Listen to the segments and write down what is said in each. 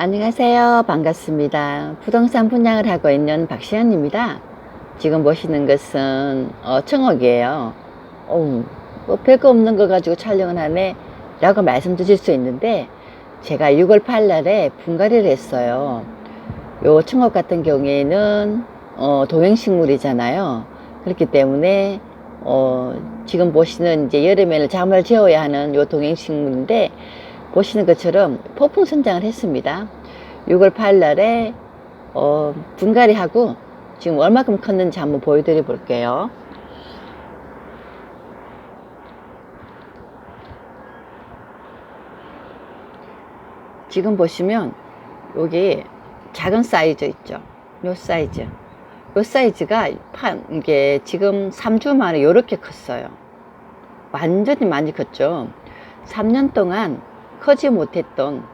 안녕하세요. 반갑습니다. 부동산 분양을 하고 있는 박시연입니다. 지금 보시는 것은 어, 청옥이에요. 어우, 뭐 별거 없는 거 가지고 촬영을 하네 라고 말씀드릴 수 있는데 제가 6월 8일에 분갈이를 했어요. 요 청옥 같은 경우에는 어, 동행식물이잖아요. 그렇기 때문에 어, 지금 보시는 이제 여름에는 잠을 재워야 하는 요 동행식물인데 보시는 것처럼 폭풍 선장을 했습니다. 6월 8일 날에 어, 분갈이 하고 지금 얼마큼 컸는지 한번 보여드려 볼게요. 지금 보시면 여기 작은 사이즈 있죠. 요 사이즈. 요 사이즈가 판 이게 지금 3주 만에 요렇게 컸어요. 완전히 많이 컸죠. 3년 동안 커지 못했던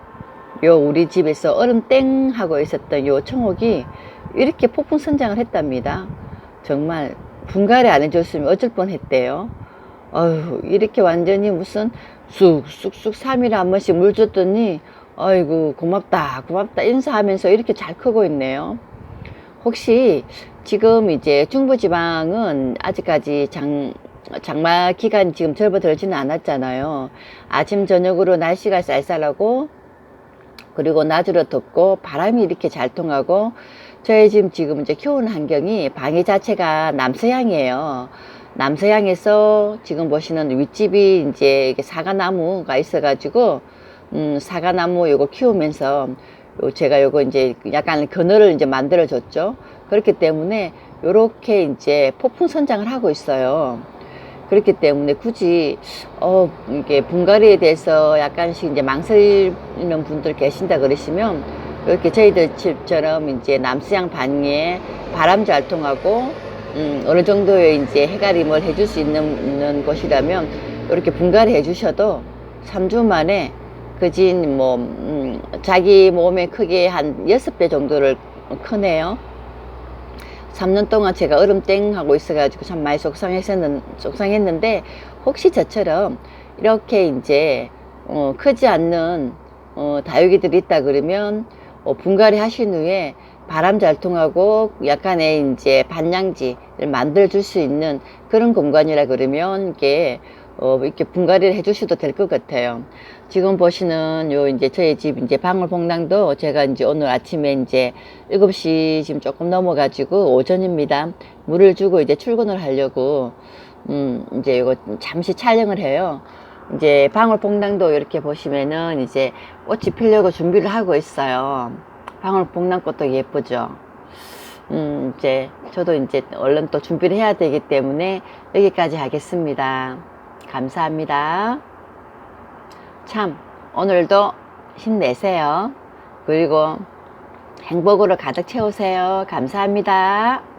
요 우리 집에서 얼음 땡 하고 있었던 요 청옥이 이렇게 폭풍 성장을 했답니다. 정말 분갈이 안 해줬으면 어쩔 뻔 했대요. 어휴, 이렇게 완전히 무슨 쑥쑥쑥 3일에 한 번씩 물 줬더니 아이고 고맙다 고맙다 인사하면서 이렇게 잘 크고 있네요. 혹시 지금 이제 중부지방은 아직까지 장, 장마 기간 지금 접어들지는 않았잖아요. 아침 저녁으로 날씨가 쌀쌀하고 그리고 낮으로 덥고 바람이 이렇게 잘 통하고 저희 지금 지금 이제 키우는 환경이 방해 자체가 남서향이에요. 남서향에서 지금 보시는 윗집이 이제 사과나무가 있어가지고 음, 사과나무 요거 키우면서 요 제가 요거 이제 약간 그늘을 이제 만들어 줬죠. 그렇기 때문에 요렇게 이제 폭풍 선장을 하고 있어요. 그렇기 때문에 굳이 어 이게 분갈이에 대해서 약간씩 이제 망설이는 분들 계신다 그러시면 이렇게 저희들 집처럼 이제 남서양 반기에 바람 잘 통하고 음, 어느 정도의 이제 해가림을 해줄 수 있는, 있는 곳이라면 이렇게 분갈이 해주셔도 3주 만에 그진 뭐 음, 자기 몸의 크기 한 6배 정도를 크네요. 3년 동안 제가 얼음 땡 하고 있어가지고 참 많이 속상했었는, 속상했는데 혹시 저처럼 이렇게 이제 어, 크지 않는 어, 다육이들이 있다 그러면 어, 분갈이 하신 후에 바람 잘 통하고 약간의 이제 반양지를 만들어 줄 수 있는 그런 공간이라 그러면 이게 어, 이렇게 분갈이를 해주셔도 될 것 같아요. 지금 보시는 요 이제 저희 집 이제 방울봉당도 제가 이제 오늘 아침에 이제 7시 지금 조금 넘어가지고 오전입니다. 물을 주고 이제 출근을 하려고 음, 이제 이거 잠시 촬영을 해요. 이제 방울봉당도 이렇게 보시면은 이제 꽃이 피려고 준비를 하고 있어요. 방울봉당꽃도 예쁘죠. 음, 이제 저도 이제 얼른 또 준비를 해야 되기 때문에 여기까지 하겠습니다. 감사합니다. 참, 오늘도 힘내세요. 그리고 행복으로 가득 채우세요. 감사합니다.